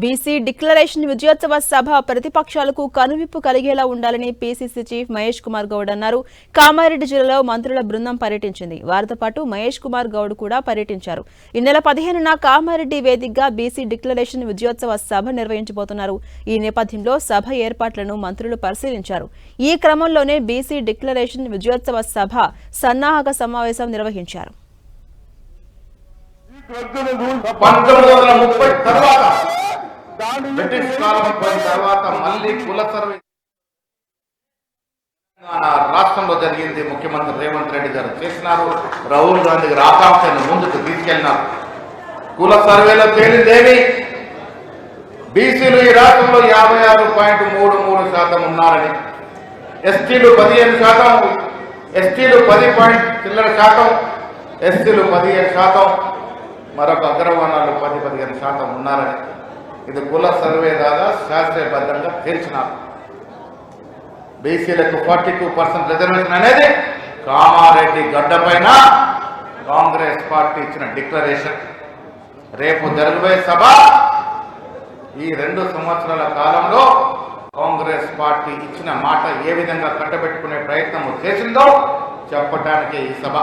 BC declaration విజయోత్సవ సభ ప్రతిపక్షాలకు కనువిప్పు కలిగేలా ఉండాలని పీసీసీ చీఫ్ మహేష్ కుమార్ గౌడ్ అన్నారు. కామారెడ్డి జిల్లాలో మంత్రుల బృందం పర్యటించింది. వారితో పాటు మహేష్ కుమార్ గౌడ్ కూడా పర్యటించారు. ఈ నెల పదిహేనున కామారెడ్డి వేదికగా బీసీ డిక్లరేషన్ విజయోత్సవ సభ నిర్వహించబోతున్నారు. ఈ నేపథ్యంలో సభ ఏర్పాట్లను మంత్రులు పరిశీలించారు. ఈ క్రమంలోనే బీసీ డిక్లరేషన్ విజయోత్సవ సభ సన్నాహక సమావేశం నిర్వహించారు. పంతొమ్మిది వందల ముప్పై తర్వాత బ్రిటిష్ కాలం పోయిన తర్వాత మళ్ళీ కుల సర్వే రాష్ట్రంలో జరిగింది. ముఖ్యమంత్రి రేవంత్ రెడ్డి గారు చేసినారు. రాహుల్ గాంధీ గారు ఆకాంక్షను ముందుకు తీసుకెళ్ళినారు. కుల సర్వేలో తేలిందేమి? బీసీలు ఈ రాష్ట్రంలో యాభై ఆరు పాయింట్ మూడు మూడు శాతం ఉన్నారని ఎస్టీలు పదిహేను శాతం ఎస్టీలు పది పాయింట్ చిల్లర శాతం ఎస్టీలు పదిహేను శాతం మరొక అగ్రవర్ణాలు పది పదిహేను శాతం ఉన్నారని ఇది కుల సర్వే దాదా శాస్త్రీయబద్ధంగా తీర్చినారు. బీసీలకు ఫార్టీ టూ పర్సెంట్ రిజర్వేషన్ అనేది కామారెడ్డి గడ్డపైన కాంగ్రెస్ పార్టీ ఇచ్చిన డిక్లరేషన్. రేపు జరగబోయే సభ ఈ రెండు సంవత్సరాల కాలంలో కాంగ్రెస్ పార్టీ ఇచ్చిన మాట ఏ విధంగా కట్టబెట్టుకునే ప్రయత్నం చేసిందో చెప్పటానికి ఈ సభ.